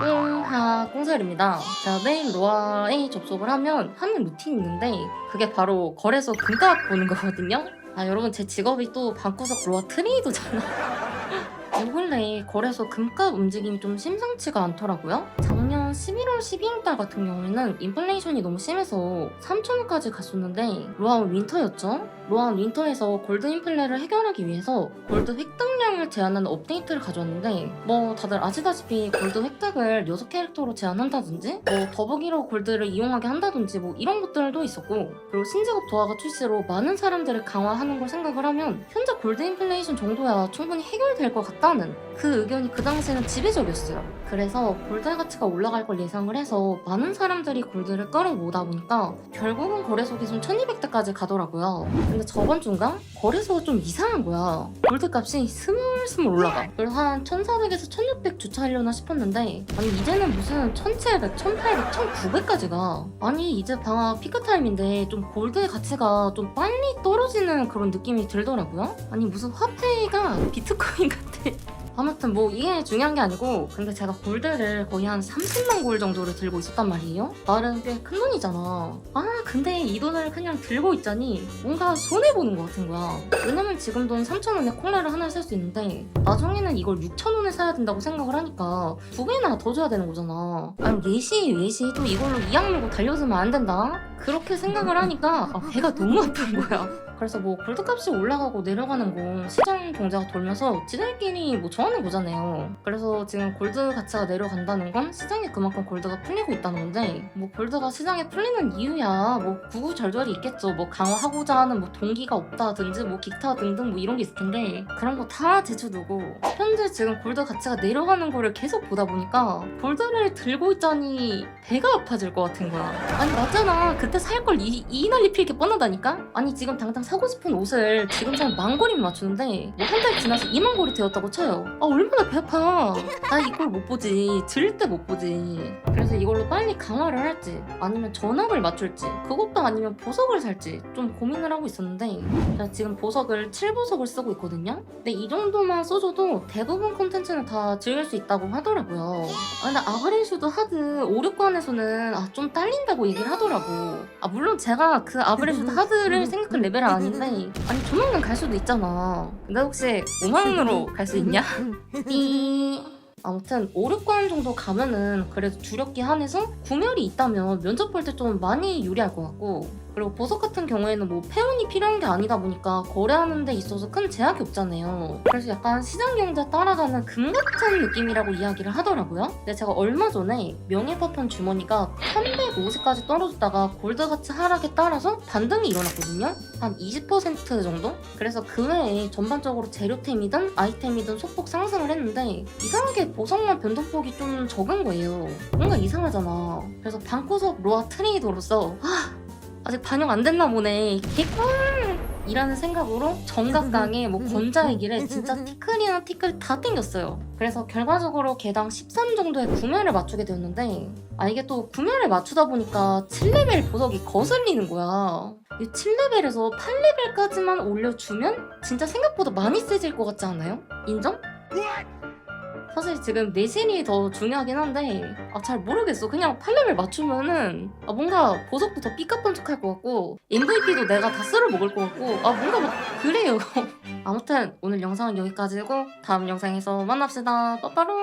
꽁하 꽁살입니다. 제가 매일 로아에 접속을 하면 하는 루틴이 있는데 그게 바로 거래소 금값 보는 거거든요. 아 여러분 제 직업이 또 방구석 로아 트레이더잖아. 요 근래 거래소 금값 움직임이 좀 심상치가 않더라고요. 작년 11월 12일 달 같은 경우에는 인플레이션이 너무 심해서 3천원까지 갔었는데 로아운 윈터였죠. 로아운 윈터에서 골드 인플레를 해결하기 위해서 골드 획득량을 제한하는 업데이트를 가져왔는데 뭐 다들 아시다시피 골드 획득을 6캐릭터로 제한한다든지 뭐 더보기로 골드를 이용하게 한다든지 뭐 이런 것들도 있었고 그리고 신직업 도화가 출시로 많은 사람들을 강화하는 걸 생각을 하면 현재 골드 인플레이션 정도야 충분히 해결될 것 같다 는그 의견이 그 당시에는 지배적이었어요. 그래서 골드 가치가 올라갈 걸 예상을 해서 많은 사람들이 골드를 끌어모으다 보니까 결국은 거래소 기준 1200대까지 가더라고요. 근데 저번 주인가 거래소가 좀 이상한 거야. 골드 값이 스물스물 올라가. 그래서 한 1400에서 1600 주차하려나 싶었는데 아니 이제는 무슨 1700, 1800, 1900까지 가. 아니 이제 방학 피크 타임인데 좀 골드의 가치가 좀 빨리 떨어지는 그런 느낌이 들더라고요. 아니 무슨 화폐가 비트코인 같아. 아무튼 뭐 이게 중요한 게 아니고 근데 제가 골드를 거의 한 30만 골 정도를 들고 있었단 말이에요. 나름 꽤큰 돈이잖아. 아 근데 이 돈을 그냥 들고 있자니 뭔가 손해보는 것 같은 거야. 왜냐면 지금 돈 3,000원에 콜라를 하나 살수 있는데 나중에는 이걸 6,000원에 사야 된다고 생각을 하니까 두 개나 더 줘야 되는 거잖아. 아니 예시 예시. 또 이걸로 이악 물고 달려서면 안 된다 그렇게 생각을 하니까 아, 배가 너무 아픈 거야 그래서 뭐 골드값이 올라가고 내려가는 건 시장 경제가 돌면서 지들끼리 뭐 정하는 거잖아요. 그래서 지금 골드 가치가 내려간다는 건 시장에 그만큼 골드가 풀리고 있다는 건데 뭐 골드가 시장에 풀리는 이유야 뭐 구구절절이 있겠죠. 뭐 강화하고자 하는 뭐 동기가 없다든지 뭐 기타 등등 뭐 이런 게 있을 텐데 그런 거 다 제쳐두고 현재 지금 골드 가치가 내려가는 거를 계속 보다 보니까 골드를 들고 있자니 배가 아파질 것 같은 거야. 아니 맞잖아. 그 때살걸 이, 이 난리 필게 뻔하다니까? 아니 지금 당장 사고 싶은 옷을 지금 사면 만 골이면 맞추는데 뭐 한 달 지나서 2만 골이 되었다고 쳐요. 아 얼마나 배 아파. 나 이걸 못 보지. 절대 못 보지. 그래서 이걸로 빨리 강화를 할지 아니면 전압을 맞출지 그것도 아니면 보석을 살지 좀 고민을 하고 있었는데 제가 지금 보석을 7보석을 쓰고 있거든요. 근데 이 정도만 써줘도 대부분 콘텐츠는 다 즐길 수 있다고 하더라고요. 아 근데 아브레슈도 하드 5, 6관에서는 아, 좀 딸린다고 얘기를 하더라고. 아 물론 제가 그 아브레슈도 하드를 생각할 레벨은 아닌데 아니 조만간 갈 수도 있잖아. 근데 혹시 5만원으로 갈 수 있냐? 삐. 아무튼 5, 6관 정도 가면은 그래도 주력기 한해서 구멸이 있다면 면접 볼 때 좀 많이 유리할 것 같고 그리고 보석 같은 경우에는 뭐 페온이 필요한 게 아니다 보니까 거래하는 데 있어서 큰 제약이 없잖아요. 그래서 약간 시장 경제 따라가는 금 같은 느낌이라고 이야기를 하더라고요. 근데 제가 얼마 전에 명예파판 주머니가 350까지 떨어졌다가 골드 가치 하락에 따라서 반등이 일어났거든요. 한 20% 정도? 그래서 그 외에 전반적으로 재료템이든 아이템이든 소폭 상승을 했는데 이상하게 보석만 변동폭이 좀 적은 거예요. 뭔가 이상하잖아. 그래서 방구석 로아 트레이더로서 아, 아직 반영 안 됐나 보네. 개꿀! 이라는 생각으로 정각당에 뭐 길에 진짜 티클이나 티클 다 땡겼어요. 그래서 결과적으로 개당 13 정도의 구매를 맞추게 되었는데 아 이게 또 구매를 맞추다 보니까 7레벨 보석이 거슬리는 거야. 이 7레벨에서 8레벨까지만 올려주면 진짜 생각보다 많이 세질 것 같지 않아요? 인정? 사실 지금 내신이 더 중요하긴 한데 아, 잘 모르겠어. 그냥 8레벨 맞추면은 아, 뭔가 보석도 더 삐까뻔쩍할 것 같고 MVP도 내가 다 쓸어 먹을 것 같고 아 뭔가 막 그래요. 아무튼 오늘 영상은 여기까지고 다음 영상에서 만납시다. 빠빠롱